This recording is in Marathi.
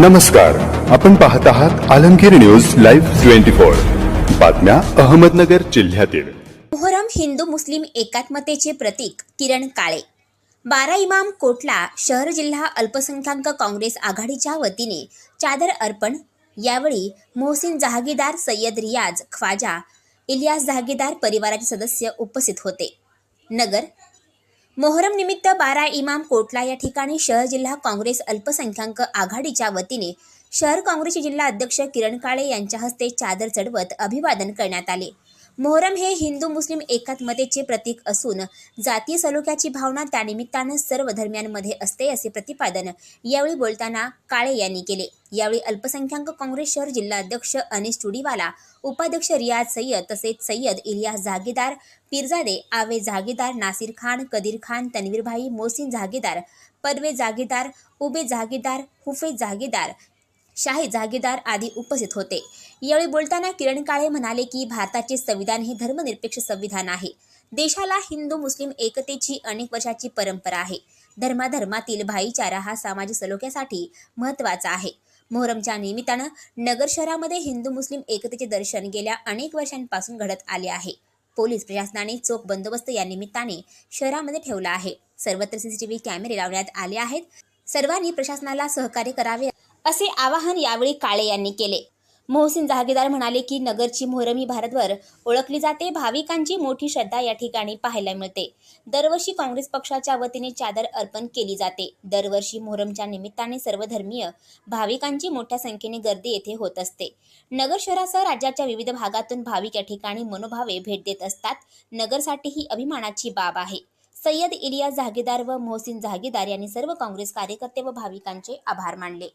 नमस्कार. आपण पाहत आहात Alamgir news live twenty four. बातम्या अहमदनगर जिल्ह्यातील. मोहरम हिंदू मुस्लिम एकात्मतेचे प्रतीक किरण काळे. बारा इमाम कोटला शहर जिल्हा अल्पसंख्याक काँग्रेस आघाडीच्या वतीने चादर अर्पण. यावेळी मोहसिन जहागीरदार सय्यद रियाज ख्वाजा इलियास जहागीरदार परिवाराचे सदस्य उपस्थित होते. नगर मोहरम निमित्त बारा इमाम कोटला या ठिकाणी शहर जिल्हा काँग्रेस अल्पसंख्याक आघाडीच्या वतीने शहर काँग्रेसचे जिल्हा अध्यक्ष किरण काळे यांच्या हस्ते चादर चढवत अभिवादन करण्यात आले. मोहरम हे हिंदू मुस्लिम एकात्मतेचे प्रतीक असून जातीय सलोख्याची भावना त्यानिमित्तानं सर्व धर्मियांमध्ये असते असे प्रतिपादन यावेळी बोलताना काळे यांनी केले. यावेळी अल्पसंख्याक काँग्रेस शहर जिल्हा अध्यक्ष अनिस चुडीवाला उपाध्यक्ष रियाज सय्यद तसेच सय्यद इलियास जहागीरदार पिरजादे आवे जागीदार नासिर खान कदीर खान तन्वीरभाई मोहसिन जहागीरदार पदवे जागीदार उबे जहागीरदार हुफेज जहागीरदार शाही जहागीरदार आदी उपस्थित होते. यावेळी बोलताना किरण काळे म्हणाले की भारताचे संविधान हे धर्मनिरपेक्ष संविधान आहे. देशाला हिंदू मुस्लिम एकतेची अनेक वर्षाची परंपरा आहे. धर्माधर्मातील भाईचारा हा सामाजिक सलोख्यासाठी महत्त्वाचा आहे. मोहरमच्या निमित्तानं नगर शहरामध्ये हिंदू मुस्लिम एकतेचे दर्शन गेल्या अनेक वर्षांपासून घडत आले आहे. पोलीस प्रशासनाने चोख बंदोबस्त या निमित्ताने शहरामध्ये ठेवला आहे. सर्वत्र सीसीटीव्ही कॅमेरे लावण्यात आले आहेत. सर्वांनी प्रशासनाला सहकार्य करावे. असे आवाहन यावेळी काळे यांनी केले. मोहसिन जहागीरदार म्हणाले की नगरची मोहरम ही भारतभर ओळखली जाते. भाविकांची मोठी श्रद्धा या ठिकाणी पाहायला मिळते. दरवर्षी काँग्रेस पक्षाच्या वतीने चादर अर्पण केली जाते. दरवर्षी मोहरमच्या निमित्ताने सर्वधर्मीय भाविकांची मोठ्या संख्येने गर्दी येथे होत असते. नगर शहरासह राज्याच्या विविध भागातून भाविक या ठिकाणी मनोभावे भेट देत असतात. नगरसाठी ही अभिमानाची बाब आहे. सय्यद इलिया जहागीरदार व मोहसिन जहागीरदार यांनी सर्व काँग्रेस कार्यकर्ते व भाविकांचे आभार मानले.